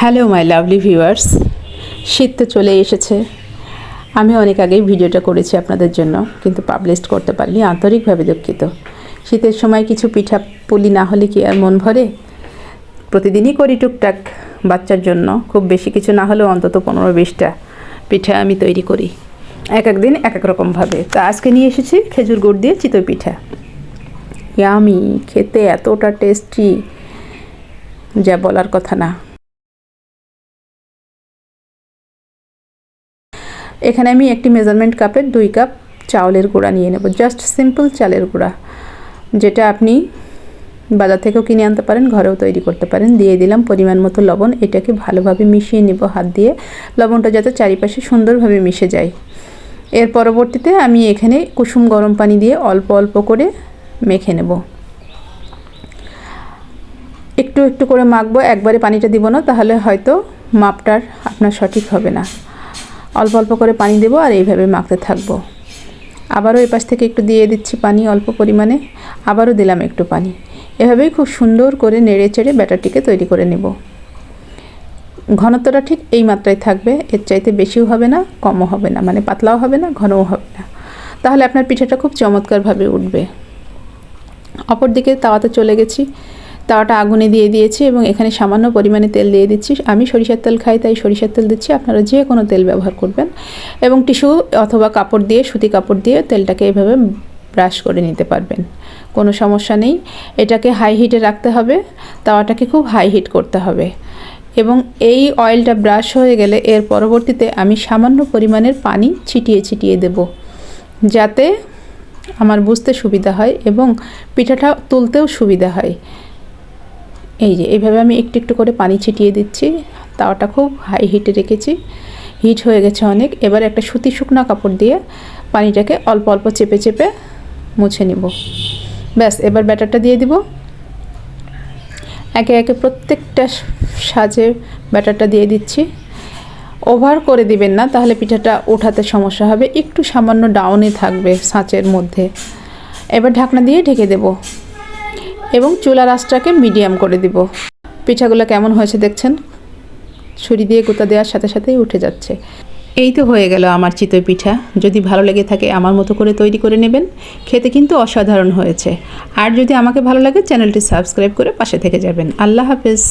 Hello my lovely viewers শীত তো চলে এসেছে। আমি অনেক আগেই ভিডিওটা করেছি আপনাদের জন্য, কিন্তু পাবলিশ করতে পারিনি, আন্তরিকভাবে দুঃখিত। শীতের সময় কিছু পিঠা পুলি না হলে কি আর মন ভরে? প্রতিদিনই করি টুকটাক বাচ্চার জন্য, খুব বেশি কিছু না হলেও অন্তত পনেরো বিশটা পিঠা আমি তৈরি করি। এক এক দিন এক এক রকমভাবে। তা আজকে নিয়ে এসেছি খেজুর গুড় দিয়ে চিতই পিঠা। ইয়ামি খেতে এতটা টেস্টি যা বলার কথা না। এখানে আমি একটি মেজারমেন্ট কাপের দুই কাপ চাউলের গুঁড়া নিয়ে নেব। জাস্ট সিম্পল চালের গুঁড়া, যেটা আপনি বাজার থেকেও কিনে আনতে পারেন, ঘরেও তৈরি করতে পারেন। দিয়ে দিলাম পরিমাণ মতো লবণ, এটাকে ভালোভাবে মিশিয়ে নেব হাত দিয়ে। লবণটা যাতে চারিপাশে সুন্দরভাবে মিশে যায়। এর পরবর্তীতে আমি এখানে কুসুম গরম পানি দিয়ে অল্প অল্প করে মেখে নেব। একটু একটু করে মাখবো, একবারে পানিটা দিব না, তাহলে হয়তো মাপটার আপনার সঠিক হবে না। অল্প অল্প করে পানি দেবো আর এইভাবে মাখতে থাকব। আবারও এপাশ থেকে একটু দিয়ে দিচ্ছি পানি অল্প পরিমাণে। আবারও দিলাম একটু পানি। এভাবেই খুব সুন্দর করে নেড়ে চেড়ে ব্যাটারটিকে তৈরি করে নেব। ঘনত্বটা ঠিক এই মাত্রায় থাকবে। এর চাইতে বেশিও হবে না, কমও হবে না মানে পাতলাও হবে না, ঘনও হবে না। তাহলে আপনার পিঠাটা খুব চমৎকারভাবে উঠবে। অপর দিকে তাওয়াতে চলে গেছি। তাওয়াটা আগুনে দিয়ে দিয়েছি এবং এখানে সামান্য পরিমাণে তেল দিয়ে দিচ্ছি। আমি সরিষার তেল খাই, তাই সরিষার তেল দিচ্ছি। আপনারা যে কোনো তেল ব্যবহার করবেন এবং টিস্যু অথবা কাপড় দিয়ে, সুতি কাপড় দিয়ে তেলটাকে এভাবে ব্রাশ করে নিতে পারবেন। কোনো সমস্যা নেই। এটাকে হাই হিটে রাখতে হবে। তাওয়াটাকে খুব হাই হিট করতে হবে। এবং এই অয়েলটা ব্রাশ হয়ে গেলে এর পরবর্তীতে আমি সামান্য পরিমাণের পানি ছিটিয়ে ছিটিয়ে দেব। যাতে আমার বুঝতে সুবিধা হয় এবং পিঠাটা তুলতেও সুবিধা হয়। এই যে, এইভাবে আমি একটু একটু করে পানি ছিটিয়ে দিচ্ছি। তাওয়াটা খুব হাই হিটে রেখেছি। হিট হয়ে গেছে অনেক। এবার একটা সুতি শুকনো কাপড় দিয়ে পানিটাকে অল্প অল্প চেপে চেপে মুছে নিব। ব্যাস, এবার ব্যাটারটা দিয়ে দিব। একে একে প্রত্যেকটা সাজে ব্যাটারটা দিয়ে দিচ্ছি। ওভার করে দিবেন না, তাহলে পিঠাটা ওঠাতে সমস্যা হবে। একটু সামান্য ডাউনে থাকবে সাঁচের মধ্যে। এবার ঢাকনা দিয়ে ঢেকে দেব। এবং চুলার আঁচটাকে মিডিয়াম করে দিব। পিঠাগুলো কেমন হয়েছে দেখছেন? ছুরি দিয়ে গোতা দেওয়ার সাথে সাথেই উঠে যাচ্ছে। এই তো হয়ে গেল আমার চিতই পিঠা। যদি ভালো লেগে থাকে আমার মতো করে তৈরি করে নেবেন। খেতে কিন্তু অসাধারণ হয়েছে। আর যদি আমাকে ভালো লাগে, চ্যানেলটি সাবস্ক্রাইব করে পাশে থেকে যাবেন। আল্লাহ হাফেজ।